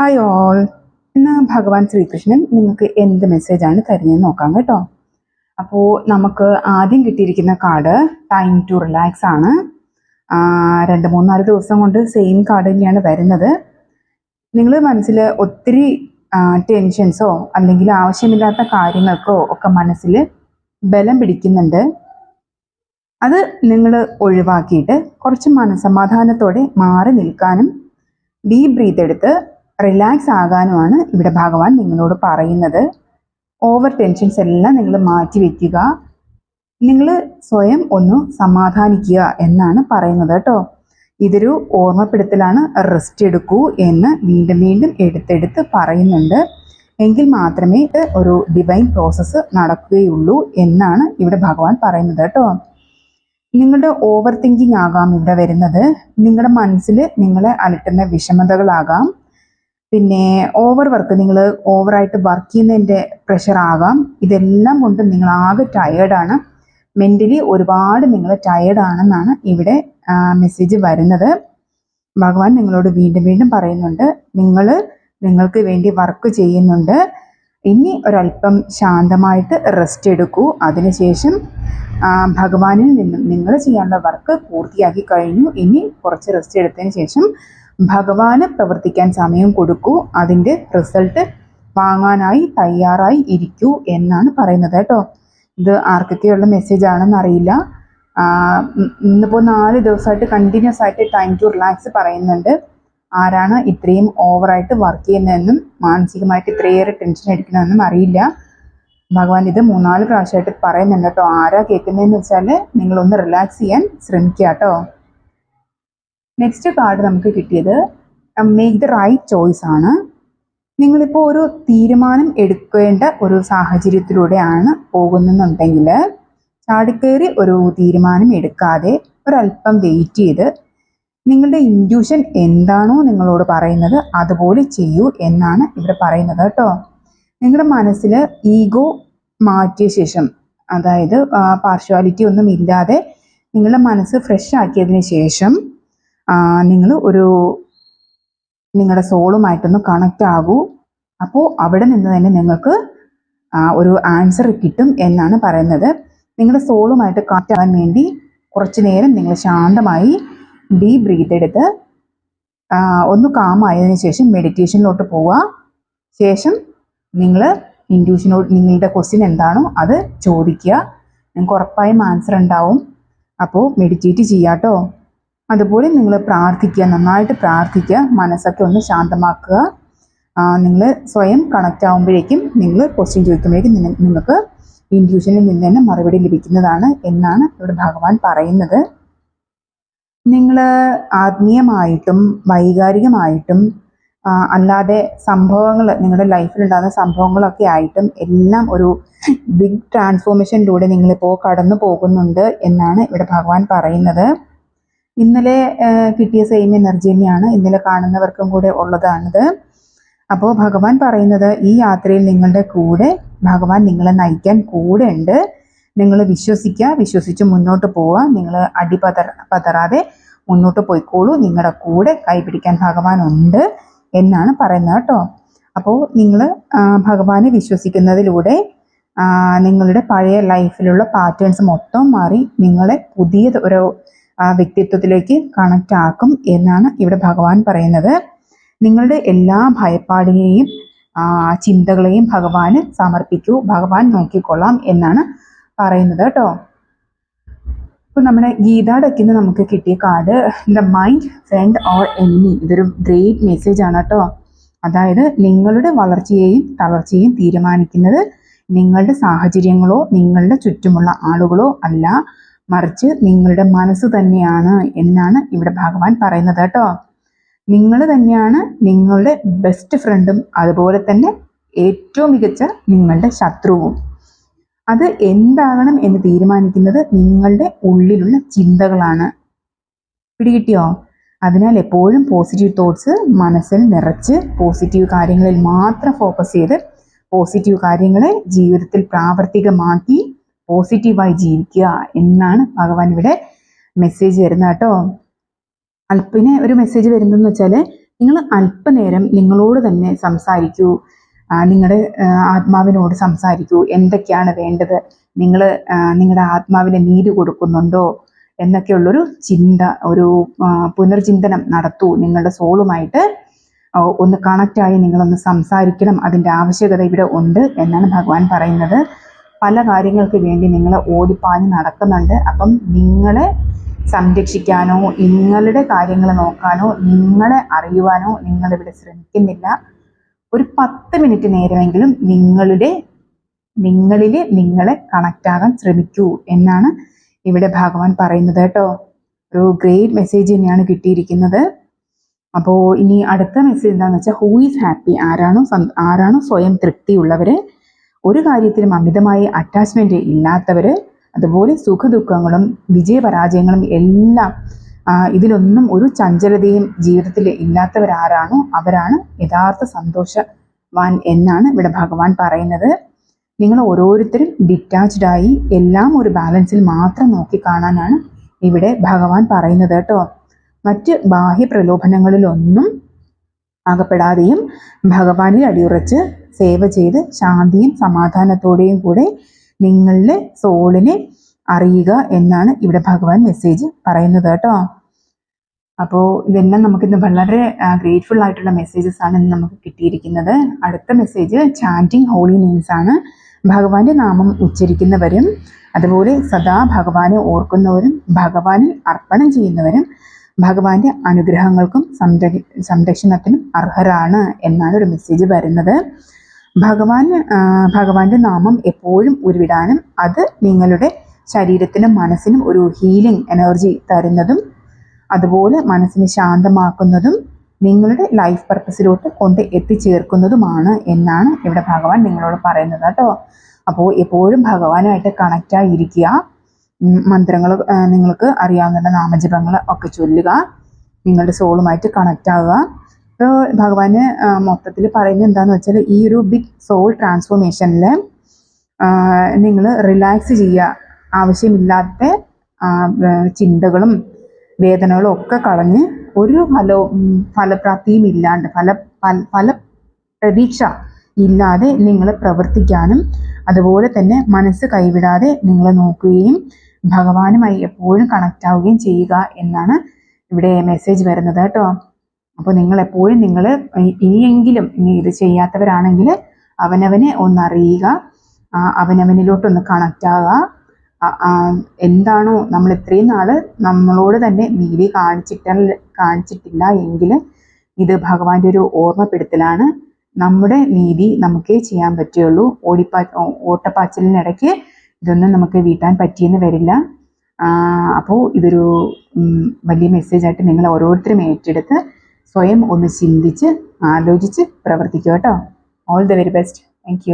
Hi all ഇന്ന് ഭഗവാൻ ശ്രീകൃഷ്ണൻ നിങ്ങൾക്ക് എന്ത് മെസ്സേജ് ആണ് തരുന്നതെന്ന് നോക്കാം കേട്ടോ. അപ്പോൾ നമുക്ക് ആദ്യം കിട്ടിയിരിക്കുന്ന കാർഡ് ടൈം ടു റിലാക്സ് ആണ്. രണ്ട് മൂന്നാൽ ദിവസം കൊണ്ട് സെയിം കാർഡ് തന്നെയാണ് വരുന്നത്. നിങ്ങൾ മനസ്സിൽ ഒത്തിരി ടെൻഷൻസോ അല്ലെങ്കിൽ ആവശ്യമില്ലാത്ത കാര്യങ്ങൾക്കോ ഒക്കെ മനസ്സിൽ ബലം പിടിക്കുന്നുണ്ട്. അത് നിങ്ങൾ ഒഴിവാക്കിയിട്ട് കുറച്ച് മനസമാധാനത്തോടെ മാറി നിൽക്കാനും ഡീപ് ബ്രീത്ത് എടുത്ത് റിലാക്സ് ആകാനുമാണ് ഇവിടെ ഭഗവാൻ നിങ്ങളോട് പറയുന്നത്. ഓവർ ടെൻഷൻസ് എല്ലാം നിങ്ങൾ മാറ്റി വയ്ക്കുക നിങ്ങൾ സ്വയം ഒന്ന് സമാധാനിക്കുക എന്നാണ് പറയുന്നത് കേട്ടോ. ഇതൊരു ഓർമ്മപ്പെടുത്തലാണ് റെസ്റ്റ് എടുക്കൂ എന്ന് വീണ്ടും വീണ്ടും എടുത്തെടുത്ത് പറയുന്നുണ്ട്. എങ്കിൽ മാത്രമേ ഒരു ഡിവൈൻ പ്രോസസ്സ് നടക്കുകയുള്ളൂ എന്നാണ് ഇവിടെ ഭഗവാൻ പറയുന്നത് കേട്ടോ. നിങ്ങളുടെ ഓവർ തിങ്കിങ് ആകാം ഇവിടെ വരുന്നത്. നിങ്ങളുടെ മനസ്സിൽ നിങ്ങളെ അലട്ടുന്ന വിഷമതകളാകാം. പിന്നെ ഓവർ വർക്ക് നിങ്ങൾ ഓവറായിട്ട് വർക്ക് ചെയ്യുന്നതിന്റെ പ്രഷർ ആകാം ഇതെല്ലാം കൊണ്ട് നിങ്ങൾ ആകെ ടയേർഡാണ് മെന്റലി ഒരുപാട് നിങ്ങൾ ടയേർഡാണെന്നാണ് ഇവിടെ മെസ്സേജ് വരുന്നത്. ഭഗവാൻ നിങ്ങളോട് വീണ്ടും വീണ്ടും പറയുന്നുണ്ട്. നിങ്ങൾ നിങ്ങൾക്ക് വേണ്ടി വർക്ക് ചെയ്യുന്നുണ്ട്. ഇനി ഒരല്പം ശാന്തമായിട്ട് റെസ്റ്റ് എടുക്കൂ. അതിനുശേഷം ഭഗവാനിൽ നിന്നും നിങ്ങൾ ചെയ്യാനുള്ള വർക്ക് പൂർത്തിയാക്കി കഴിഞ്ഞു. ഇനി കുറച്ച് റെസ്റ്റ് എടുത്തതിന് ശേഷം ഭഗവാന് പ്രവർത്തിക്കാൻ സമയം കൊടുക്കൂ അതിന്റെ റിസൾട്ട് വാങ്ങാനായി തയ്യാറായി ഇരിക്കൂ എന്നാണ് പറയുന്നത് കേട്ടോ. ഇത് ആർക്കൊക്കെയുള്ള മെസ്സേജ് ആണെന്ന് അറിയില്ല. ഇന്നിപ്പോൾ നാല് ദിവസമായിട്ട് കണ്ടിന്യൂസ് ആയിട്ട് ടൈം ടു റിലാക്സ് പറയുന്നുണ്ട്. ആരാണ് ഇത്രയും ഓവറായിട്ട് വർക്ക് ചെയ്യുന്നതെന്നും മാനസികമായിട്ട് ഇത്രയേറെ ടെൻഷൻ അടിക്കണമെന്നും അറിയില്ല. ഭഗവാൻ ഇത് മൂന്നാൽ പ്രാവശ്യമായിട്ട് പറയുന്നുണ്ട് കേട്ടോ. ആരാ കേൾക്കുന്നതെന്ന് വെച്ചാൽ നിങ്ങളൊന്ന് റിലാക്സ് ചെയ്യാൻ ശ്രമിക്കുക കേട്ടോ. നെക്സ്റ്റ് കാർഡ് നമുക്ക് കിട്ടിയത് മേക്ക് ദ റൈറ്റ് ചോയ്സ് ആണ്. നിങ്ങളിപ്പോൾ ഒരു തീരുമാനം എടുക്കേണ്ട ഒരു സാഹചര്യത്തിലൂടെയാണ് പോകുന്നെന്നുണ്ടെങ്കിൽ ചാടിക്കേറി ഒരു തീരുമാനം എടുക്കാതെ ഒരല്പം വെയിറ്റ് ചെയ്ത് നിങ്ങളുടെ ഇൻഡ്യൂഷൻ എന്താണോ നിങ്ങളോട് പറയുന്നത് അതുപോലെ ചെയ്യൂ എന്നാണ് ഇവിടെ പറയുന്നത് കേട്ടോ. നിങ്ങളുടെ മനസ്സിൽ ഈഗോ മാറ്റിയ ശേഷം അതായത് പാർഷ്വാലിറ്റി ഒന്നും ഇല്ലാതെ നിങ്ങളുടെ മനസ്സ് ഫ്രഷ് ആക്കിയതിന് ശേഷം നിങ്ങൾ ഒരു നിങ്ങളുടെ സോളുമായിട്ടൊന്ന് കണക്റ്റ് ആകൂ. അപ്പോൾ അവിടെ നിന്ന് തന്നെ നിങ്ങൾക്ക് ഒരു ആൻസർ കിട്ടും എന്നാണ് പറയുന്നത്. നിങ്ങളുടെ സോളുമായിട്ട് കണക്റ്റ് ആകാൻ വേണ്ടി കുറച്ച് നേരം നിങ്ങൾ ശാന്തമായി ഡീപ് ബ്രീത്ത് എടുത്ത് ഒന്ന് കാമായതിനു ശേഷം മെഡിറ്റേഷനിലോട്ട് പോവുക ശേഷം നിങ്ങൾ ഇൻഡ്യൂഷനോട് നിങ്ങളുടെ ക്വസ്റ്റ്യൻ എന്താണോ അത് ചോദിക്കുക. നിങ്ങൾക്ക് ഉറപ്പായും ആൻസർ ഉണ്ടാവും. അപ്പോൾ മെഡിറ്റേറ്റ് ചെയ്യാട്ടോ. അതുപോലെ നിങ്ങൾ പ്രാർത്ഥിക്കുക നന്നായിട്ട് പ്രാർത്ഥിക്കുക മനസ്സൊക്കെ ഒന്ന് ശാന്തമാക്കുക. നിങ്ങൾ സ്വയം കണക്റ്റ് ആകുമ്പോഴേക്കും നിങ്ങൾ ക്വസ്റ്റ്യൻ ചോദിക്കുമ്പോഴേക്കും നിങ്ങ- നിങ്ങൾക്ക് ഇൻഡ്യൂഷനിൽ നിന്ന് തന്നെ മറുപടി ലഭിക്കുന്നതാണ് എന്നാണ് ഇവിടെ ഭഗവാൻ പറയുന്നത്. നിങ്ങൾ ആത്മീയമായിട്ടും വൈകാരികമായിട്ടും അല്ലാതെ സംഭവങ്ങൾ നിങ്ങളുടെ ലൈഫിലുണ്ടാകുന്ന സംഭവങ്ങളൊക്കെ ആയിട്ടും എല്ലാം ഒരു ബിഗ് ട്രാൻസ്ഫോർമേഷനിലൂടെ നിങ്ങളിപ്പോൾ കടന്നു പോകുന്നുണ്ട് എന്നാണ് ഇവിടെ ഭഗവാൻ പറയുന്നത്. ഇന്നലെ കിട്ടിയ സെയിം എനർജി തന്നെയാണ് ഇന്നലെ കാണുന്നവർക്കും കൂടെ ഉള്ളതാണിത്. അപ്പോൾ ഭഗവാൻ പറയുന്നത് ഈ യാത്രയിൽ നിങ്ങളുടെ കൂടെ ഭഗവാൻ നിങ്ങളെ നയിക്കാൻ കൂടെ ഉണ്ട്. നിങ്ങൾ വിശ്വസിക്കുക വിശ്വസിച്ച് മുന്നോട്ട് പോവുക. നിങ്ങൾ അടി പതറ പതറാതെ മുന്നോട്ട് പോയിക്കോളൂ. നിങ്ങളുടെ കൂടെ കൈപിടിക്കാൻ ഭഗവാൻ ഉണ്ട് എന്നാണ് പറയുന്നത് കേട്ടോ. അപ്പോൾ നിങ്ങൾ ഭഗവാനെ വിശ്വസിക്കുന്നതിലൂടെ നിങ്ങളുടെ പഴയ ലൈഫിലുള്ള പാറ്റേൺസ് മൊത്തം മാറി നിങ്ങളെ പുതിയ ഒരു ആ, വ്യക്തിത്വത്തിലേക്ക് കണക്റ്റ് ആക്കും എന്നാണ് ഇവിടെ ഭഗവാൻ പറയുന്നത്. നിങ്ങളുടെ എല്ലാ ഭയപ്പാടിനെയും ചിന്തകളെയും ഭഗവാന് സമർപ്പിക്കൂ. ഭഗവാൻ നോക്കിക്കൊള്ളാം എന്നാണ് പറയുന്നത് കേട്ടോ. ഇപ്പൊ നമ്മുടെ ഗീതാ നിന്ന് നമുക്ക് കിട്ടിയ card the mind friend or enemy ഇതൊരു ഗ്രേറ്റ് മെസ്സേജ് ആണ് കേട്ടോ. അതായത് നിങ്ങളുടെ വളർച്ചയെയും തളർച്ചയെയും തീരുമാനിക്കുന്നത് നിങ്ങളുടെ സാഹചര്യങ്ങളോ നിങ്ങളുടെ ചുറ്റുമുള്ള ആളുകളോ അല്ല. മറിച്ച് നിങ്ങളുടെ മനസ്സ് തന്നെയാണ് എന്നാണ് ഇവിടെ ഭഗവാൻ പറയുന്നത് കേട്ടോ. നിങ്ങൾ തന്നെയാണ് നിങ്ങളുടെ ബെസ്റ്റ് ഫ്രണ്ടും അതുപോലെ തന്നെ ഏറ്റവും മികച്ച നിങ്ങളുടെ ശത്രുവും. അത് എന്താകണം എന്ന് തീരുമാനിക്കുന്നത് നിങ്ങളുടെ ഉള്ളിലുള്ള ചിന്തകളാണ്. പിടികിട്ടിയോ? അതിനാൽ എപ്പോഴും പോസിറ്റീവ് തോട്ട്സ് മനസ്സിൽ നിറച്ച് പോസിറ്റീവ് കാര്യങ്ങളിൽ മാത്രം ഫോക്കസ് ചെയ്ത് പോസിറ്റീവ് കാര്യങ്ങളെ ജീവിതത്തിൽ പ്രാവർത്തികമാക്കി പോസിറ്റീവായി ജീവിക്കുക എന്നാണ് ഭഗവാൻ ഇവിടെ മെസ്സേജ് തരുന്നത് കേട്ടോ. അല്പിന് ഒരു മെസ്സേജ് വരുന്നതെന്ന് വെച്ചാൽ നിങ്ങൾ അല്പനേരം നിങ്ങളോട് തന്നെ സംസാരിക്കൂ. നിങ്ങളുടെ ആത്മാവിനോട് സംസാരിക്കൂ. എന്തൊക്കെയാണ് വേണ്ടത്? നിങ്ങൾ നിങ്ങളുടെ ആത്മാവിന് നീര് കൊടുക്കുന്നുണ്ടോ? എന്നൊക്കെയുള്ളൊരു ചിന്ത ഒരു പുനർചിന്തനം നടത്തൂ. നിങ്ങളുടെ സോളുമായിട്ട് ഒന്ന് കണക്റ്റായി നിങ്ങളൊന്ന് സംസാരിക്കണം. അതിന്റെ ആവശ്യകത ഇവിടെ ഉണ്ട് എന്നാണ് ഭഗവാൻ പറയുന്നത്. പല കാര്യങ്ങൾക്ക് വേണ്ടി നിങ്ങൾ ഓടിപ്പാഞ്ഞ് നടക്കുന്നുണ്ട്. അപ്പം നിങ്ങളെ സംരക്ഷിക്കാനോ നിങ്ങളുടെ കാര്യങ്ങൾ നോക്കാനോ നിങ്ങളെ അറിയുവാനോ നിങ്ങളിവിടെ ശ്രമിക്കുന്നില്ല. ഒരു പത്ത് മിനിറ്റ് നേരമെങ്കിലും നിങ്ങളുടെ നിങ്ങളിൽ നിങ്ങളെ കണക്റ്റ് ആകാൻ ശ്രമിക്കൂ എന്നാണ് ഇവിടെ ഭഗവാൻ പറയുന്നത് കേട്ടോ. ഒരു ഗ്രേറ്റ് മെസ്സേജ് തന്നെയാണ് കിട്ടിയിരിക്കുന്നത്. അപ്പോൾ ഇനി അടുത്ത മെസ്സേജ് എന്താണെന്ന് വെച്ചാൽ ഹൂ ഈസ് ഹാപ്പി ആരാണോ ആരാണോ സ്വയം തൃപ്തിയുള്ളവർ ഒരു കാര്യത്തിലും അമിതമായി അറ്റാച്ച്മെന്റ് ഇല്ലാത്തവർ അതുപോലെ സുഖദുഃഖങ്ങളും വിജയപരാജയങ്ങളും എല്ലാം ഇതിലൊന്നും ഒരു ചഞ്ചലതയും ജീവിതത്തിൽ ഇല്ലാത്തവരാരാണോ? അവരാണ് യഥാർത്ഥ സന്തോഷവാൻ എന്നാണ് ഇവിടെ ഭഗവാൻ പറയുന്നത്. നിങ്ങൾ ഓരോരുത്തരും ഡിറ്റാച്ച്ഡായി എല്ലാം ഒരു ബാലൻസിൽ മാത്രം നോക്കി കാണാനാണ് ഇവിടെ ഭഗവാൻ പറയുന്നത് കേട്ടോ. മറ്റ് ബാഹ്യ പ്രലോഭനങ്ങളിലൊന്നും അകപ്പെടാതെയും ഭഗവാനിൽ അടിയുറച്ച് സേവ ചെയ്ത് ശാന്തിയും സമാധാനത്തോടെയും കൂടെ നിങ്ങളുടെ സോളിനെ അറിയുക എന്നാണ് ഇവിടെ ഭഗവാൻ മെസ്സേജ് പറയുന്നത് കേട്ടോ. അപ്പോൾ ഇതെല്ലാം നമുക്കിന്ന് വളരെ ഗ്രേറ്റ്ഫുൾ ആയിട്ടുള്ള മെസ്സേജസ് ആണ് ഇന്ന് നമുക്ക് കിട്ടിയിരിക്കുന്നത്. അടുത്ത മെസ്സേജ് ചാന്റിങ് ഹോളി നെയിംസ് ആണ്. ഭഗവാന്റെ നാമം ഉച്ചരിക്കുന്നവരും അതുപോലെ സദാ ഭഗവാനെ ഓർക്കുന്നവരും ഭഗവാനിൽ അർപ്പണം ചെയ്യുന്നവരും ഭഗവാന്റെ അനുഗ്രഹങ്ങൾക്കും സംര- സംരക്ഷണത്തിനും അർഹരാണ് എന്നാണ് ഒരു മെസ്സേജ് വരുന്നത്. ഭഗവാൻ ഭഗവാന്റെ നാമം എപ്പോഴും ഉരുവിടാനും അത് നിങ്ങളുടെ ശരീരത്തിനും മനസ്സിനും ഒരു ഹീലിംഗ് എനർജി തരുന്നതും അതുപോലെ മനസ്സിനെ ശാന്തമാക്കുന്നതും നിങ്ങളുടെ ലൈഫ് പർപ്പസിലോട്ട് കൊണ്ട് എത്തിച്ചേർക്കുന്നതുമാണ് എന്നാണ് ഇവിടെ ഭഗവാൻ നിങ്ങളോട് പറയുന്നത് കേട്ടോ. അപ്പോൾ എപ്പോഴും ഭഗവാനുമായിട്ട് കണക്റ്റായി ഇരിക്കുക മന്ത്രങ്ങൾ നിങ്ങൾക്ക് അറിയാവുന്ന നാമജപങ്ങൾ ഒക്കെ ചൊല്ലുക. നിങ്ങളുടെ സോളുമായിട്ട് കണക്റ്റ് ആവുക. ഇപ്പോൾ ഭഗവാന് മൊത്തത്തിൽ പറയുന്നത് എന്താണെന്ന് വെച്ചാൽ ഈ ഒരു ബിഗ് സോൾ ട്രാൻസ്ഫോർമേഷനിൽ നിങ്ങൾ റിലാക്സ് ചെയ്യുക ആവശ്യമില്ലാത്ത ചിന്തകളും വേദനകളും ഒക്കെ കളഞ്ഞ് ഒരു ഫലവും ഫലപ്രാപ്തിയും ഇല്ലാണ്ട് ഫല- ഫല പ്രതീക്ഷ ഇല്ലാതെ നിങ്ങൾ പ്രവർത്തിക്കാനും അതുപോലെ തന്നെ മനസ്സ് കൈവിടാതെ നിങ്ങൾ നോക്കുകയും ഭഗവാനുമായി എപ്പോഴും കണക്റ്റ് ആവുകയും ചെയ്യുക എന്നാണ് ഇവിടെ മെസ്സേജ് വരുന്നത് കേട്ടോ. അപ്പോൾ നിങ്ങൾ എപ്പോഴും നിങ്ങൾ ഇനിയെങ്കിലും ഇനി ഇത് ചെയ്യാത്തവരാണെങ്കിൽ അവനവനെ ഒന്നറിയുക അവനവനിലോട്ടൊന്ന് കണക്റ്റ് ആവുക. എന്താണോ നമ്മൾ ഇത്രയും നാൾ നമ്മളോട് തന്നെ നീതി കാണിച്ചിട്ട കാണിച്ചിട്ടില്ല എങ്കിൽ ഇത് ഭഗവാന്റെ ഒരു ഓർമ്മപ്പെടുത്തലാണ്. നമ്മുടെ നീതി നമുക്കേ ചെയ്യാൻ പറ്റുള്ളൂ ഓടിപ്പാ ഓട്ടപ്പാച്ചിലിനിടയ്ക്ക് ഇതൊന്നും നമുക്ക് വീട്ടാൻ പറ്റിയെന്ന് വരില്ല. അപ്പോൾ ഇതൊരു വലിയ മെസ്സേജായിട്ട് നിങ്ങൾ ഓരോരുത്തരും ഏറ്റെടുത്ത് സ്വയം ഒന്ന് ചിന്തിച്ച് ആലോചിച്ച് പ്രവർത്തിക്കുക കേട്ടോ. All the very best thank